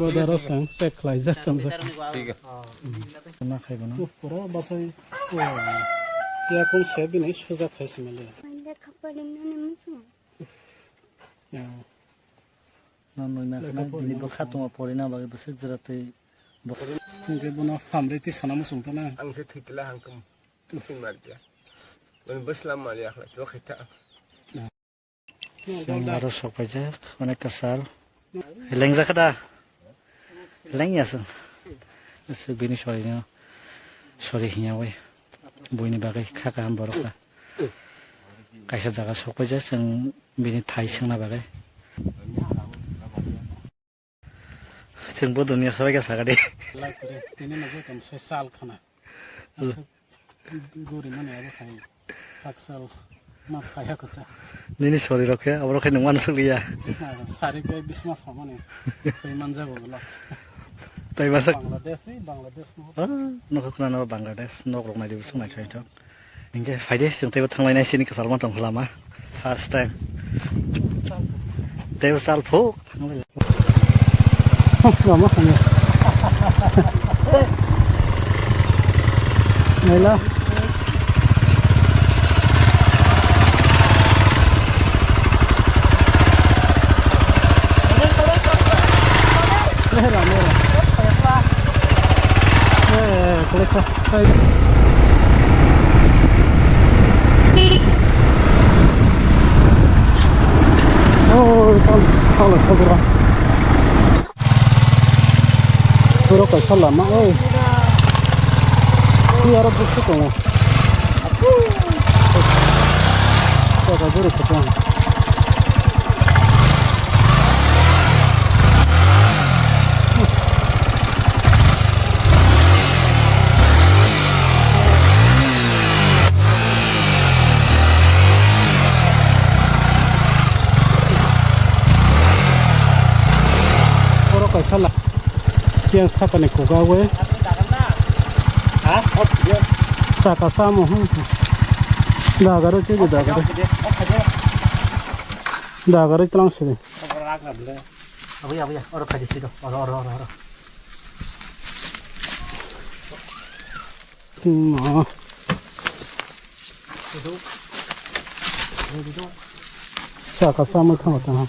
Bother সাং check খাই যাতাম যাক ঠিক আছে না খাইব না পুরো বাসাই ইয়া কোন সেবি নাই সোজা খাইছ মেলে না নই না খানা দিনি বখা তোমা পড়ে না বাগে অনেক কাসাল লেংজা খাটা লেঙে আছো বেনি সরি না সরি হিয়া ওই বইনি বাকি খাকা বরকা কাইসা জায়গা সবাই যা जों बेनि थाइ सोंना बागै जोंबो दुनिया सबाइ गासा गादे তিনি মাঝে কেন সে সাল খানা গরি মানে আগে Nini sorry roke, abo roke nih mana sulia. Sari kayak bismas sama nih, kayak manja gue Tapi masak. Bangladesh sih, Bangladesh. Ah, nukuk nana Bangladesh, nukuk rumah di bismas macam. itu. Inge, Friday sih, tapi tanggal ini sini kesalman tanggal lama, first time. Tapi salpo. Lama kan ya. Nila. はいเข้าเลยเข้าไปแล้วไปรถกันสลามมาเอ้ยที่อารับบุกสุดเลยไปกันไปรถกันก่อยเท่าไหร่เกี่ยงสักกันในกูกาเว้ยสักกะซ้ำมั้งด่ากันรู้จีบด่ากันด่ากันรู้ตลังสิเลยเอาไปเอาไปเอาไปดิสิโดเอาเอาเอาเอาขึ้นมาดูดูดูสักกะซ้ำมั้งทั้งหมดนะ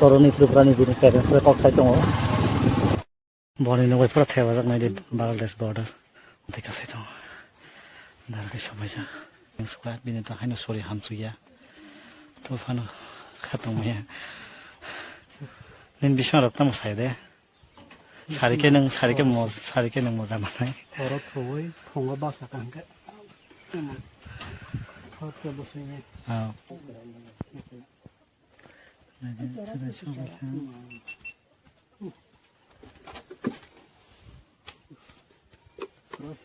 তरुणी त्रिपुरानि बिनि पेरेन्टसफोर टक्साइ दङ बनायनो गयफोरा थायाबा जानाय Bangladesh border देखासै दङ दारखै समायजा सुखा बिनि थाखायनो सरि गैया तुफान खातमाया नों बिसिबां रक्ता मोसायो दे सारिखे नों सारिखे म सारिखे नों मोजां मोननाय औ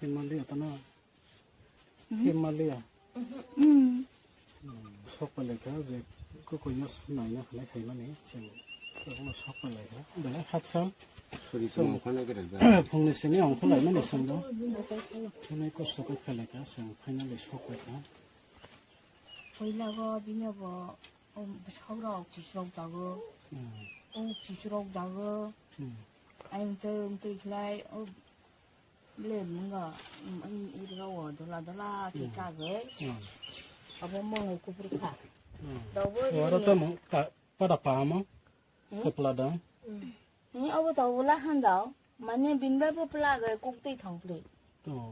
Himalaya tanah. Himalaya. সকলে যে কইনা নাই না খাই খাই মানে जों তখন সকলে বেলা হাতসাম फंनैसोनि आंखौ लायनानै सोंदों खानाय खस्थ'खौ फेलेखा जों फाइनालि सकलेखा 서울아 지수랑 자고 어 지수랑 자고 아임 뜸 뜨길래 어 lên 뭔가 음 이러고 돌라 돌라 기타게 apa mau ngaku berkah Wara tamu pada pama kepeladang. Ini aku tahu lah handau. Mana bin bapa pelagai kuk tay Oh.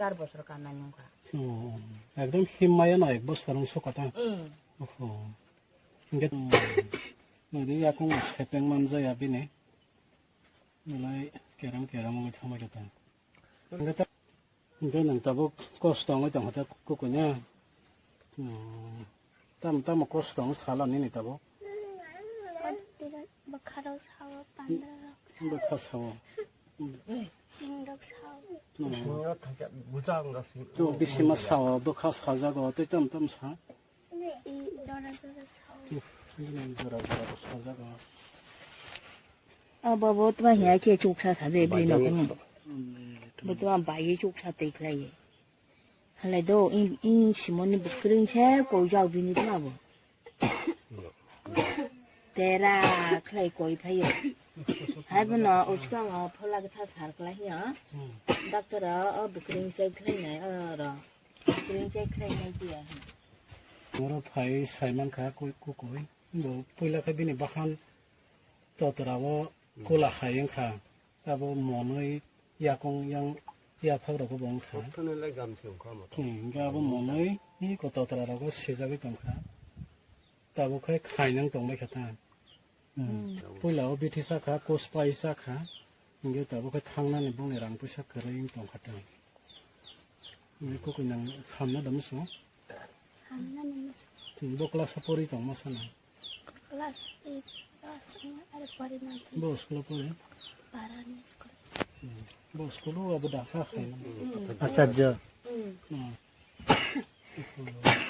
চার বছর কান্না নৌকা একদম হিমায় না এক বছর সকাতা ингээд нүдийг яг нь хэпэн манзаа яа бинэ нэлай керам керам гэж хамаатай таа ингээд ингээд нэг табог костон гэдэг хата кукуня там там костон схала нэни табо бакарос хава пандаа бакарос хава 싱력 타게 무장 같은 또 비시마 사와 버카 사자가 어때 땀땀 사? 네, 저라 저라 사. 네, 저라 저라 사자가. 아, 바보 또 해야 게 쪽사 사대 हायबन उसका फो लगे था सारखला हिया डॉक्टर बुकरिंग चाय खैनाय र बुकरिंग चाय खैनाय दिया मोर फाइ साइमन खा कोई को कोई दो पहिला खा बिने बखान ततराव कोला खायें खा अब मनोय याकों यंग या फाग्राखौ बावनो खा होबथानायलाय गामसेयाव खा गाबो मनोय नि गततराराखौ सेजाबाय दंखा दाबोखाय खायनां दंबाय खाथां pulau biti saka kospa isaka ngi tabo ka tangna ni bong ni rang pusa kere ing tong kata ngi koko nyang hamna damu sapori tong masa na kelas i kelas ngi ada pori nanti bo sekolah pori para ni sekolah bo sekolah wa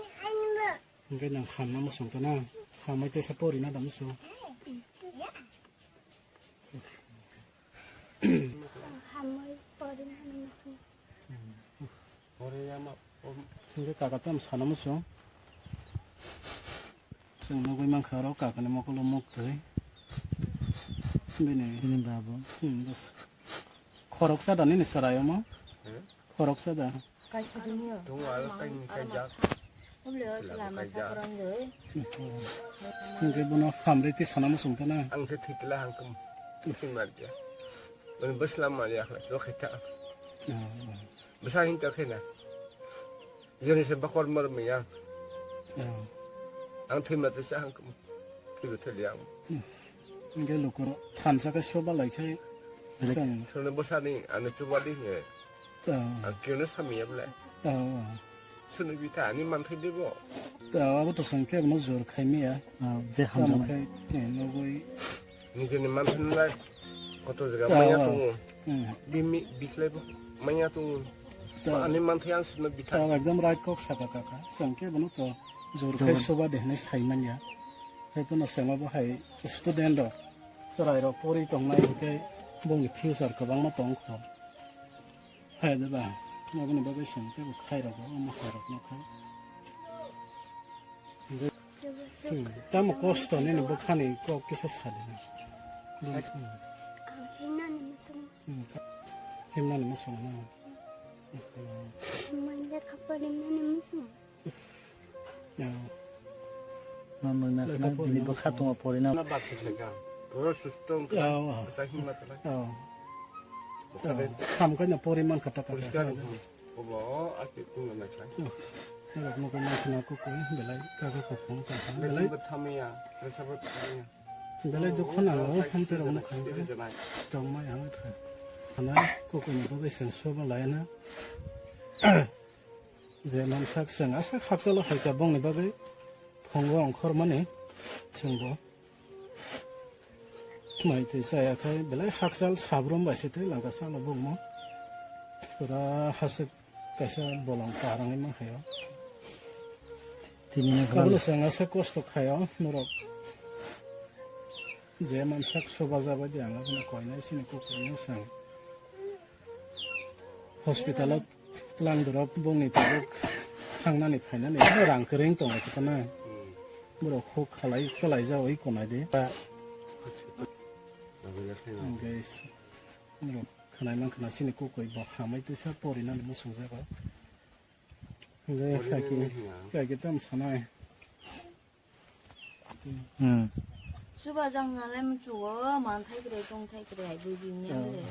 Hingga nang kham nama sung Kham itu sepori na dam sung. Sungguh mau mau Korok sada nih nih Korok sada. Kasih dunia. Tunggu Angkat bono hamre ti sana musung tana. Angkat hitla hangkum tusin marja. Bono beslam malia akhlak lo kita. Besar hinta kena. Jadi sebakor mermiya. Ang tu mati sah hangkum tiba terliang. Angkat lo koro tansa ke soba laikai. Soalnya besar ni anu cuba dihnya. Angkat ni samiya belai. 쓰는 기타 아니만 틀리고 아무도 성격 무조건 카미야 아제 함정카이 네 너고이 নিজের মানুষ নাই কত জায়গা মাইয়া তো বিমি বিখলাইব মাইয়া তো আনি মানথে আনছ না বিথা একদম রাইট কক সাকা কাকা সংকে বনো তো জোর খাই সবা দেহনে সাই মানিয়া হয়তো না সেমাবো হাই স্টুডেন্ট সরাই র পরি তংনাই কে বঙ্গি ফিউচার কবাং না তংখ হ্যাঁ দেবা नभने बगैँचा हुन्छ अब खाइरहेको म खाइरहेको नखाएँ tam kosto ne ne bukhane ko kisa sale ne himna ne masong himna ne masong na manja khapar himna ne masong ya mama na khana ni bukhato ma pore na na bakit lega Terus sustung kan, sakit mata lagi. খামখানে পরিমাণ খাটা কাটা লগমগো মাছনাকো কই বেলাই কাগো কখন কাটা বেলাই থামিয়া রেসাব থামিয়া বেলাই দখন আলো হামতে রকম খাই জমাই আমি খাই খানা কোকো নিব বেসেন সব যে মানসাক সঙ্গ হাইকা বংনি বাবে অংখর মানে माइते जायाखै बेलाय हाकसाल साब्रम बायसेथो लागासाल बुङो फुरा हासे कासा बलां गाराङै माखायाव गावनो जोंहासो कस्त' खायाव नरक जे मानसिया सबा जाबाय दे आङो बुंनो खयनाय सिनिखौ खयनो जों हस्पिटालाव लांदुराव बुंनिफ्रायबो थांनानै फायनानै रांखौ रोंदों बेखौनो बर'खौ खालाय सोलाय जाबाय खनायदो Ang guys, ano, kanay man kanay sini ko koy ba hamay tu sa pori na mo sungsa ba. Ang guys, kaki, kaki tam sanay. 응. 수바장 날래면 주워 많다 그래 동태 그래 아이고 비냐 그래.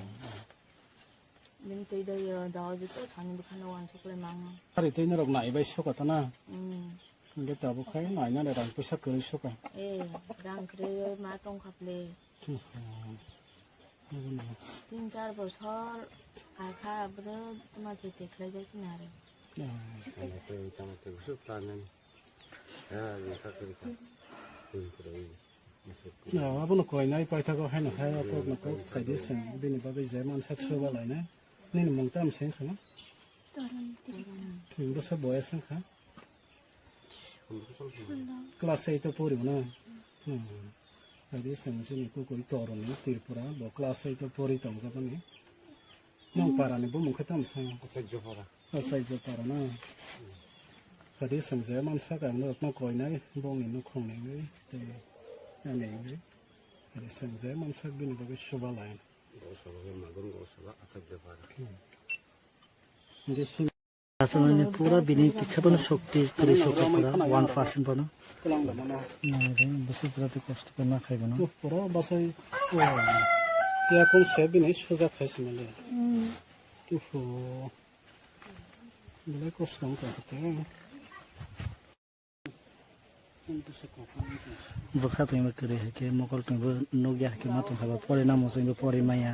민토이다여 나와서 또 자는 거 하나 완소 그래 망. 아리 되느라고 나이 배 쉬었거든. 응. 근데 나보카이는 아니야. 랑부샤 그럴 수가. 예, 랑 그래요. 마동 갑래. তিন চার বছর কাকা আবার তোমার যেতে খেলে যাচ্ছি না রে আবার কয় নাই পাই থাকো হ্যাঁ না হ্যাঁ অকর নকর খাই দিয়েছেন বিনিবা বে যায় মানুষ একশো বেলায় না নিন মংটা আমি সেখানে তিন বছর বয়স হ্যাঁ ক্লাস এইটে পড়ি না রিসেন্সি নিকু কই তরনি ত্রিপুরা ব ক্লাস এইটে পড়ি তাম যাবানি মং পারানি বো মুখে তাম সা সাইজ পারা সাইজ পারা না রিসেন্সি মানসা কারণে আপনা কই নাই বংনি নু খংনি নাই তে এনে নাই রিসেন্সি আচার্য পারা रासायनिक पूरा बिने किसी पनि शक्ति पुरै शक्ति पुरा वान पर्सेन्ट भनौँ बेसी जति कष्ट नखाएको न पुरा बसाइ त्यहाँको सेबी नै सोझा खाएछु मैले त्यो बेलै कस्तो बोखा तुम करे है कि मकल तुम नोगिया के मात्र पढे नाम चाहिँ पढे माया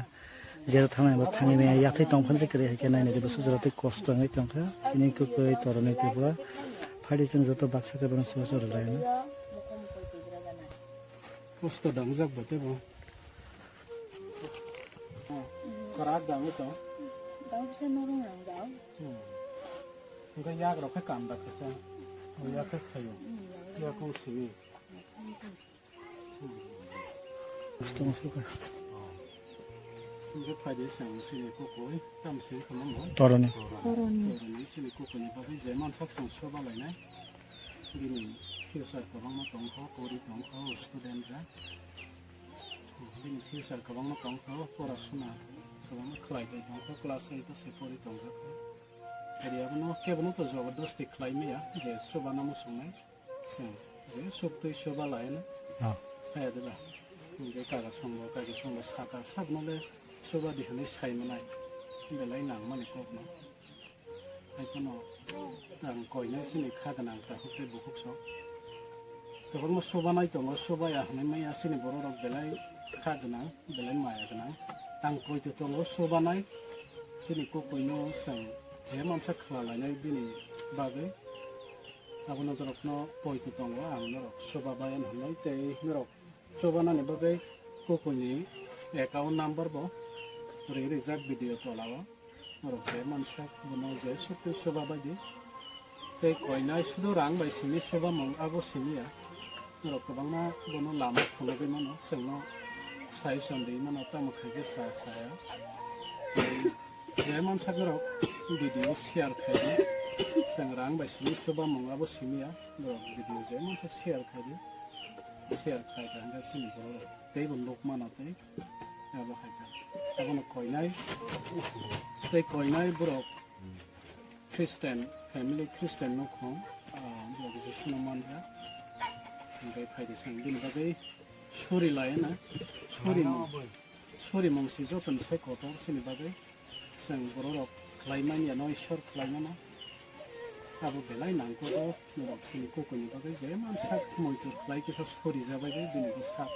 जेराव थांनांबा थाङैनाया याथै दंफांजों गेलेहैखाया नायनायबो सुजुराथै खस्थ' आङै दंखा सिनिखौ गै तरनै थेबा फारिजों जत बाक्सा गोबां सिवा सर लायनो खस्थ' दं जाबो थेबो खराब दं तो दाउसा नरं आं दाउ ओंखाय याग्राखौ कामदाखौसो याखौ खायो याखौ सिनि खस्थ' सुखा धरनि दिनै फिउचार गोबां मा दंखौ गरि दंखौ स्टुडेन्ट जा दिनै फिउचार गोबां मा दंखौ परासुना गोबां खालायबाय दंखौ क्लास ओइटसो फरि दंजाखौ एरियाबो न केबनोथ' जबरदस्ति खालायनाया जे सोबाना मोसौनाय जों जे सप्तै सोबा लायोना हायादोबा बे कागज संग कागज संग साखा साबनालाय सबादिखौनो सायमोनाय बेलाय नां माने गबनो बेखौनो आं गयनो सिनि खागोन आं दाखौबो बुखुबस' बेफोर मो सबानाय दङ सबाया हनैमाया सिनि बर' राव बेलाय खागोन आं बेलाय माया गोनां आं गयदो दङ सबानाय सिनिखौ गयनो जों जे मानसा खालायनाय बिनि बागै आबुनो दरकनो गयदो दङ आं नरक सबाबायान हनै दै नरक सबानानै बागै गयनि एकाउन्ट नाम्बार बाव रिजार्ट भिडियो तलावा मरसे मनसा बनाव जे सत्य सभा बायदि बे कयनाय सुदो रां बायसिनि सभा मं आगो सिनिया मर गोबांना बनो लामा खलबे मानो सोंनो साय सन्दै मानो तामखायगे सा साया जे मानसा गोराव भिडियो शेयार खायदो जों रां बायसिनि सभा मं आगो सिनिया मर भिडियो जे मानसा शेयार खायदो शेयार खायदा सिनि दै बन्दक मानातै आगो हायदा এখনো কই নাই সেই কই নাই বড় খ্রিস্টান ফ্যামিলি খ্রিস্টান নখম বড় কিছু সুনমানরা ओमफ्राय फायदेसन जेनेबा बै सरि लायोना सरि सरि मंसि जतन सायख'आव जेनेबा बै जों बर' राव लाइमानिया न' इसोर लाइमाना आबो बेलाय नांगौ रबसिनि कुकुनि बागै जे मानसिया मन्दिर लाइकेसो सरि जाबाय बे दिनैबो साग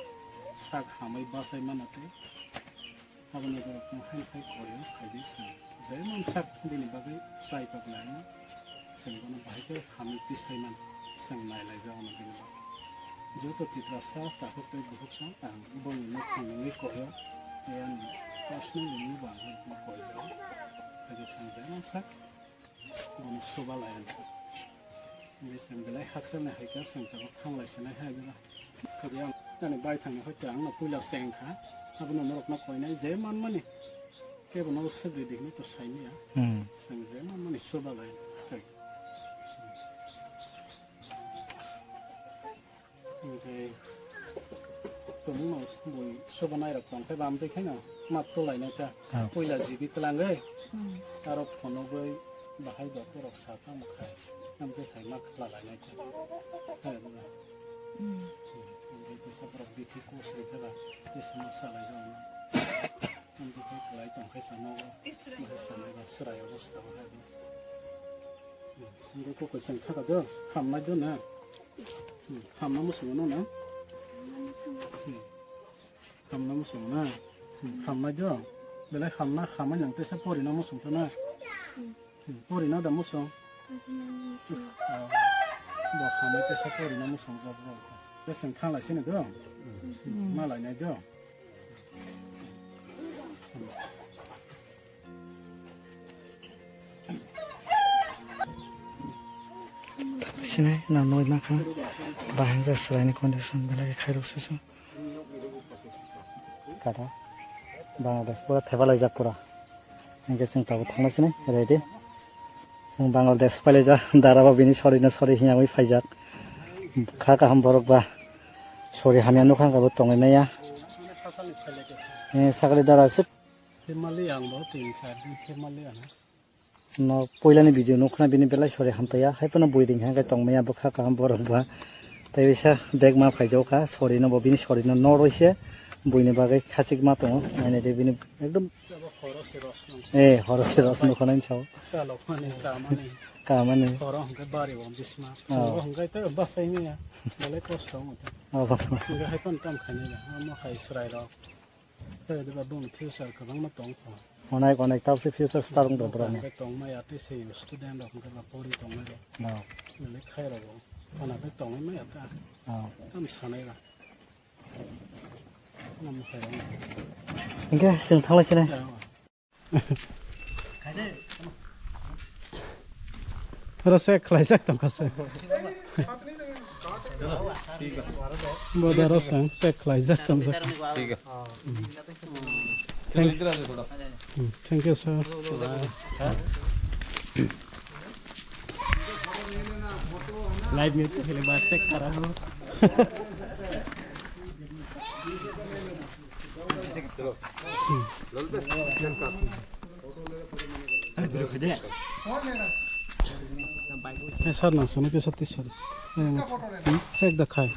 साग हामै बासाय मानाखै habang nagkakuhan kay Koyo Kadisa. Zay man sak din bagay sa ipaglayan. Sabi ko ng bahay ko, hamiti sa iman isang nailay sa ako naginawa. Joto titrasa, takot kay buhok sa ang ibang ina kumili Koyo. Ayan, pasno yung iba ang makoy sa ako. Kadisa zay man sak, mga subalayan. Hindi sa bilay haksan na hikas ang takot hanglay sa nahay. Kaya, ano ba itang nakakang na pula sa ingka? abuna norok na koi nai je man mani ke bono sabri dik ni to sai ni ya sang je man mani so ba gai kai okay to mu mau boi so ba nai rak pang kai bam dei kai na mat to lai na ta koi la ji bi tlang gai taro phono boi bahai ba ko rok sa ta ma khai nam dei khai ma khla lai na ta hai बेसाफोराव बेखौ गस्रि होला बेसेन सालाय जानो बेखौ लाइ दंखाय थानांगौ सानायबा सोराया बस्थाबो हागोन बेखौ गोसोम थाखादो हामनाय दोनो हामना मोसौमोन ना हामना मोसौमोना हामनायदो बेलाय हामना हामायनांगौ एसे परिना मोसौथोना परिना दा मोसौ हामाय एसे परिना मोसौ जाबो Listen, can't let you go. My line, I go. Sini, nak noi makan. Bahan sesuai ni condition bila kita kau susu. Kata, Bangladesh pura thebal aja खा का हम बरक बा सरे हमिया नो खान का बत तंगै मैया ए सागले दारा से फेमली आं ब तीन चार दिन फेमली आं न पहिलानि भिडिअ नखना बिनि बेला सरे हामताया हायपना बोइदिं हांगा तंगमैया बखा का हम बरक बा তাই বেসা ব্যাগ মা ফাইজাও খা সরিনো ববিনি সরিনো ন রয়েছে বইনে বাগে খাচিক মা তো এনে দে বিনি একদম এ হরসে রস নখানাই সাও కామన్ పూర్వం ఇంకా భారీ పోం తీసుకున్నా పూర్వం ఇంకా అయితే బస్ అయినాయా భలే కష్టం ఇంకా అయితే ఉంటాం కానీ అమ్మ ఇస్రాయల్ ఇది బాబు ఫ్యూచర్ కదా మా తొంగ অনেক অনেক তাপসে ফিউচার স্টার দো প্রাণে তংমা ইয়াতে সে স্টুডেন্ট অফ গলা পড়ি তংমা দো না লে খাই রাবো আনা বে তংমা মা ইয়াতা আম সানাই রা নাম সাই রা ইংকে সিন থালাই সিনে খাই দে थोड़ा सा खिलाई सकता हूँ से बदारा संग से खिलाई सकता हूँ ठीक है थैंक यू सर लाइव में तो पहले बात चेक करा हो चलो सर ना सुनो के सतीश सर सेक दिखाए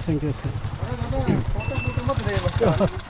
थैंक यू सर